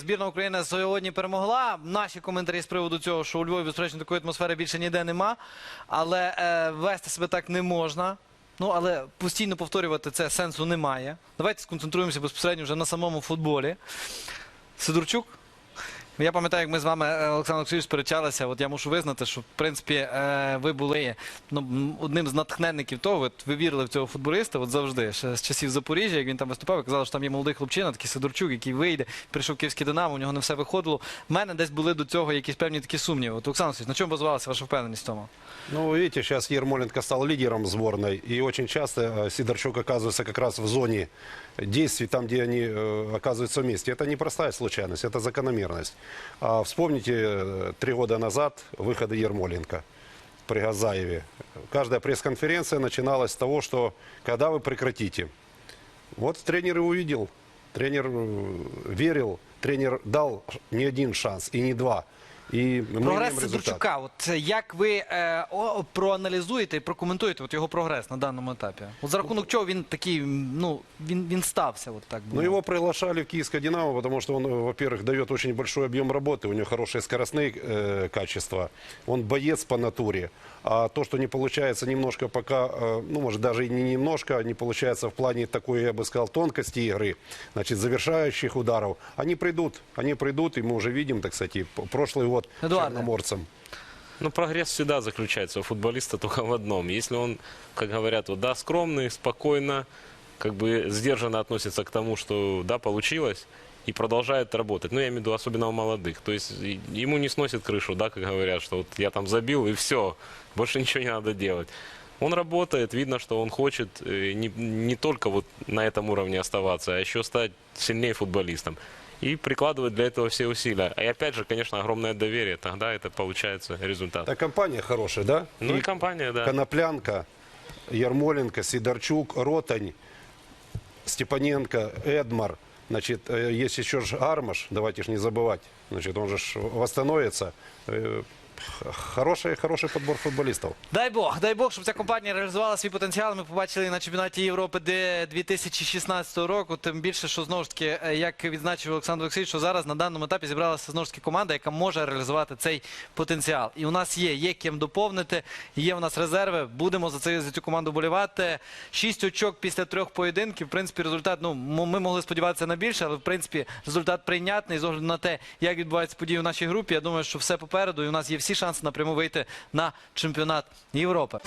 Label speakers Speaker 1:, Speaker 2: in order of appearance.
Speaker 1: Збірна України сьогодні перемогла. Наші коментарі з приводу цього, що у Львові, безперечно, такої атмосфери більше ніде нема. Але е, вести себе так не можна. Ну, але постійно повторювати це сенсу немає. Давайте сконцентруємося безпосередньо вже на самому футболі. Сидорчук. Я пам'ятаю, як ми з вами, е, Олександр Олексійович, сперечалися. От я мушу визнати, що в принципі е, ви були ну, м, одним з натхненників того. От ви вірили в цього футболіста, от завжди, ще з часів Запоріжжя, як він там виступав, і казали, що там є молодий хлопчина, такий Сидорчук, який вийде, прийшов київський Динамо, у нього не все виходило. В мене десь були до цього якісь певні такі сумніви. От, Олександр Олексійович, на чому базувалася ваша впевненість в тому?
Speaker 2: Ну, видите, сейчас Ермоленко стал лидером сборной, и очень часто э, Сидорчук оказывается как раз в зоне действий, там, где они э, оказываются вместе. Это не простая случайность, это закономерность. А вспомните э, три года назад выходы Ермоленко при Газаеве. Каждая пресс-конференция начиналась с того, что когда вы прекратите. Вот тренер и увидел, тренер э, верил, тренер дал не один шанс и не два. И мы
Speaker 1: Прогрес
Speaker 2: имеем результат.
Speaker 1: Сидорчука, от е, як ви е, о, проаналізуєте і прокоментуєте от його прогрес на даному етапі? От за рахунок чого він такий, м, ну він, він стався, от так би
Speaker 2: Ну,
Speaker 1: мовити?
Speaker 2: его приглашали в Киевское «Динамо», потому что он, э, во-первых, дает очень большой объем работы, у него хорошие скоростные э, качества, он боец по натуре. А то, что не получается немножко пока, э, ну, может, даже и не немножко, не получается в плане такой, я бы сказал, тонкости игры, значит, завершающих ударов, они придут, они придут, и мы уже видим, так сказать, и п- прошлый год
Speaker 1: Эдуард.
Speaker 2: черноморцем.
Speaker 3: Ну, прогресс всегда заключается у футболиста только в одном. Если он, как говорят, вот, да, скромный, спокойно, как бы сдержанно относится к тому, что, да, получилось, и продолжает работать. Ну, я имею в виду особенно у молодых. То есть и- ему не сносит крышу, да, как говорят, что вот я там забил, и все, больше ничего не надо делать. Он работает, видно, что он хочет э, не, не только вот на этом уровне оставаться, а еще стать сильнее футболистом. И прикладывает для этого все усилия. И опять же, конечно, огромное доверие. Тогда это получается результат.
Speaker 2: Так компания хорошая, да?
Speaker 3: Ну и компания, да.
Speaker 2: Коноплянка, Ермоленко, Сидорчук, Ротань, Степаненко, Эдмар. Значит, э, есть еще ж Армаш, давайте ж не забывать. Значит, он же ж восстановится. Хороший, хороший подбор футболистов.
Speaker 1: Дай Бог, дай Бог, щоб ця компанія реалізувала свій потенціал. Ми побачили на чемпіонаті Європи де 2016 року. Тим більше, що знову ж таки, е, як відзначив Олександр Олексійович, що зараз на даному етапі зібралася знову ж таки команда, яка може реалізувати цей потенціал. І у нас є, є ким доповнити, є у нас резерви. Будемо за це за цю команду болівати. Шість очок після трьох поєдинків. В принципі, результат. Ну ми могли сподіватися на більше, але в принципі результат прийнятний. З огляду на те, як відбуваються події в нашій групі. Я думаю, що все попереду, і у нас є всі шанси напряму вийти на чемпіонат Європи.